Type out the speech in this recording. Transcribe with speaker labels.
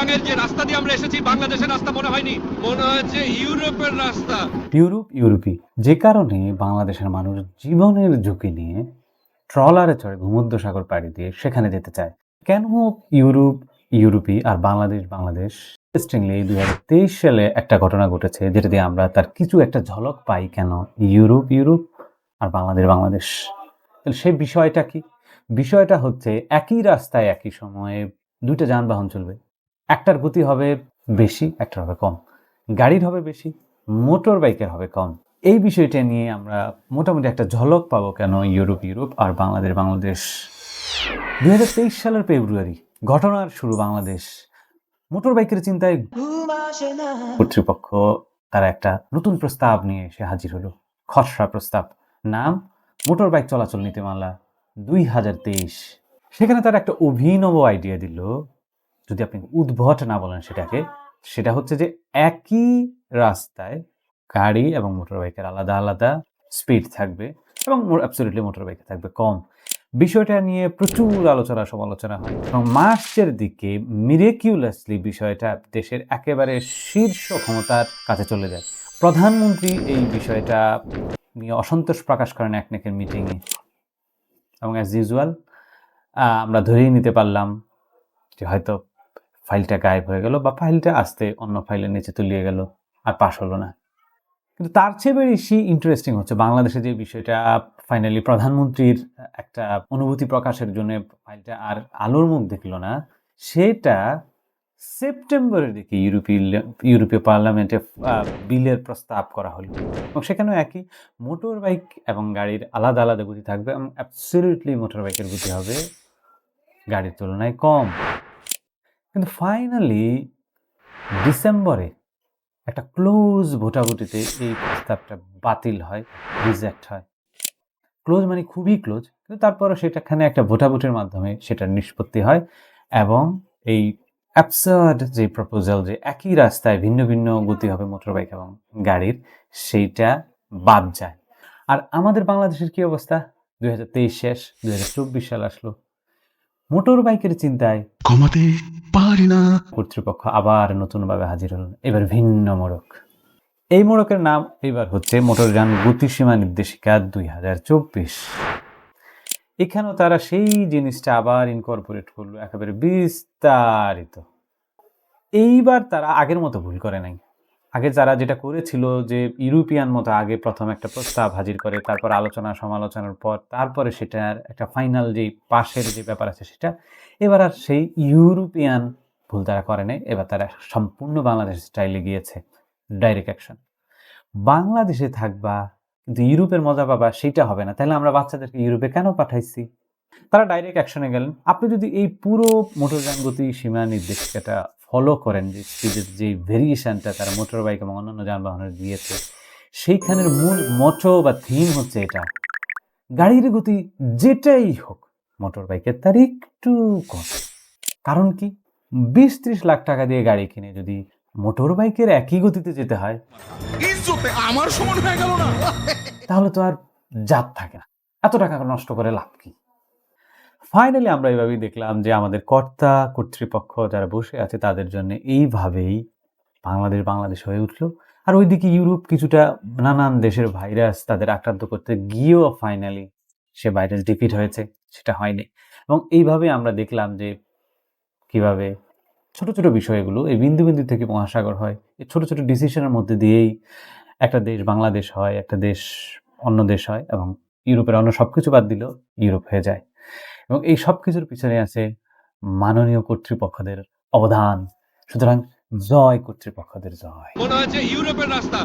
Speaker 1: চিটাগাংয়ের যে রাস্তা দিয়ে আমরা এসেছি, বাংলাদেশের রাস্তা মনে হয়নি। মনে হয়েছে ইউরোপের রাস্তা।
Speaker 2: ইউরোপ, ইউরোপি। যে কারণে বাংলাদেশের মানুষ জীবনের ঝুঁকি নিয়ে ট্রলারে চড়ে ভূমধ্য সাগর পাড়ি দিয়ে সেখানে যেতে চায়। কেন ইউরোপ, ইউরোপি আর বাংলাদেশ বাংলাদেশ? ইন্টারেস্টিংলি দুই হাজার তেইশ সালে একটা ঘটনা ঘটেছে, যেটা দিয়ে আমরা তার কিছু একটা ঝলক পাই কেন ইউরোপ ইউরোপ আর বাংলাদেশ বাংলাদেশ। তাহলে সেই বিষয়টা কি? বিষয়টা হচ্ছে একই রাস্তায় একই সময়ে দুইটা যানবাহন চলবে। একটার গতি হবে বেশি, একটার হবে কম। গাড়ির হবে বেশি, মোটর বাইকের হবে কম। এই বিষয়টা নিয়ে আমরা মোটামুটি একটা ঝলক পাবো কেন ইউরোপ ইউরোপ আর বাংলাদেশ বাংলাদেশ। দুই হাজার তেইশ সালের ফেব্রুয়ারি, ঘটনার শুরু বাংলাদেশ। মোটর বাইকের চিন্তায় কর্তৃপক্ষ তারা একটা নতুন প্রস্তাব নিয়ে এসে হাজির হলো। খসড়া প্রস্তাব। নাম, মোটর বাইক চলাচল নীতিমালা, দুই হাজার তেইশ। সেখানে তারা একটা অভিনব আইডিয়া দিল যদি আপনি উদ্ভট না বলেন সেটাকে, সেটা হচ্ছে যে একই রাস্তায় গাড়ি এবং মোটর বাইকের আলাদা আলাদা স্পিড থাকবে এবং অ্যাবসলিউটলি মোটর বাইকে থাকবে কম। বিষয়টা নিয়ে প্রচুর আলোচনা সমালোচনা হয় এবং মার্চের দিকে মিরেকিউলাসলি বিষয়টা দেশের একেবারে শীর্ষ ক্ষমতার কাছে চলে যায়। প্রধানমন্ত্রী এই বিষয়টা নিয়ে অসন্তোষ প্রকাশ করেন এক একনেকের মিটিংয়ে এবং অ্যাজ ইউজুয়াল আমরা ধরেই নিতে পারলাম যে হয়তো ফাইলটা গায়েব হয়ে গেল বা ফাইলটা আসতে অন্য ফাইলের নিচে তুলিয়ে গেল আর পাশ হলো না। কিন্তু তার চেয়ে বেশি ইন্টারেস্টিং হচ্ছে বাংলাদেশে যে বিষয়টা ফাইনালি প্রধানমন্ত্রীর একটা অনুভূতি প্রকাশের জন্য ফাইলটা আর আলোর মুখ দেখল না, সেটা সেপ্টেম্বরের দিকে ইউরোপীয় ইউরোপীয় পার্লামেন্টে বিলের প্রস্তাব করা হলো। এবং সেখানেও একই, মোটর বাইক এবং গাড়ির আলাদা আলাদা গতি থাকবে এবং অ্যাবসলিউটলি মোটর বাইকের গতি হবে গাড়ির তুলনায় কম। কিন্তু ফাইনালি ডিসেম্বরে একটা ক্লোজ ভোটাভুটিতে এই প্রস্তাবটা বাতিল হয় রিজেক্ট হয়। ক্লোজ মানে খুবই ক্লোজ কিন্তু তারপরও সেটাখানে একটা ভোটাভুটির মাধ্যমে সেটা নিষ্পত্তি হয় এবং এই অ্যাপসার্ড যে প্রপোজাল যে একই রাস্তায় ভিন্ন ভিন্ন গতি হবে মোটর বাইক এবং গাড়ির, সেইটা বাদ যায়। আর আমাদের বাংলাদেশের কি অবস্থা? দুই হাজার তেইশ শেষ, দুই হাজার চব্বিশ সাল আসলো। মোটর বাইকের চিন্তায়
Speaker 3: ঘুমাতে পারি না।
Speaker 2: কর্তৃপক্ষ আবার নতুনভাবে হাজির হলেন। এবার ভিন্ন মোড়ক। এই মোড়কের নাম এবার হচ্ছে মোটরযান গতিসীমা নির্দেশিকা দুই হাজার চব্বিশ। এখানেও তারা সেই জিনিসটা আবার ইনকর্পোরেট করল একেবারে বিস্তারিত। এইবার তারা আগের মতো ভুল করে নাই। আগে যারা যেটা করেছিল যে ইউরোপিয়ান মতো আগে প্রথম একটা প্রস্তাব হাজির করে, তারপর আলোচনা, সমালোচনার পর, তারপরে সেটার একটা ফাইনাল যে পাশের যে ব্যাপার আছে সেটা, এবার আর সেই ইউরোপিয়ান ভুল তারা করে নাই, এবার তারা সম্পূর্ণ বাংলাদেশ স্টাইলে গিয়েছে ডাইরেক্ট অ্যাকশন বাংলাদেশে থাকবা, কিন্তু ইউরোপের মজা পাবা, সেটা হবে না। তাহলে আমরা বাচ্চাদেরকে ইউরোপে কেন পাঠাইছি? তারা ডাইরেক্ট অ্যাকশনে গেলেন। আপনি যদি এই পুরো মোটরযান গতি সীমা নির্দেশিকাটা ফলো করেন যে স্পিডের যে ভেরিয়েশনটা তারা মোটর বাইক এবং অন্যান্য যানবাহনের দিয়েছে সেইখানের মূল মোটো বা থিম হচ্ছে এটা। গাড়ির গতি যেটাই হোক মোটর বাইকের তার একটু কম। কারণ কি? বিশ ত্রিশ লাখ টাকা দিয়ে গাড়ি কিনে যদি মোটর বাইকের একই গতিতে যেতে হয়
Speaker 3: আমার সমান হয়ে গেল না।
Speaker 2: তাহলে তো আর জাত থাকে না। এত টাকা নষ্ট করে লাভ কি? ফাইনালি আমরা এইভাবেই দেখলাম যে আমাদের কর্তা, কর্তৃপক্ষ যারা বসে আছে, তাদের জন্য এইভাবেই বাংলাদেশ বাংলাদেশ হয়ে উঠল। আর ওইদিকে ইউরোপ কিছুটা নানান দেশের ভাইরাস তাদের আক্রান্ত করতে গিয়েও ফাইনালি সে ভাইরাস ডিফিট হয়েছে, সেটা হয়নি। এবং এইভাবে আমরা দেখলাম যে কীভাবে ছোট ছোট বিষয়গুলো এই বিন্দু বিন্দু থেকে মহাসাগর হয়, এই ছোট ছোট ডিসিশনের মধ্যে দিয়েই একটা দেশ বাংলাদেশ হয়, একটা দেশ অন্য দেশ হয় এবং ইউরোপের অন্য সব কিছু বাদ দিলেও ইউরোপ হয়ে যায়। এবং এই সব কিছুর পিছনে আছে মাননীয় কর্তৃপক্ষদের অবদান। সুতরাং জয় কর্তৃপক্ষদের জয়।
Speaker 1: মনে হচ্ছে ইউরোপের রাস্তা।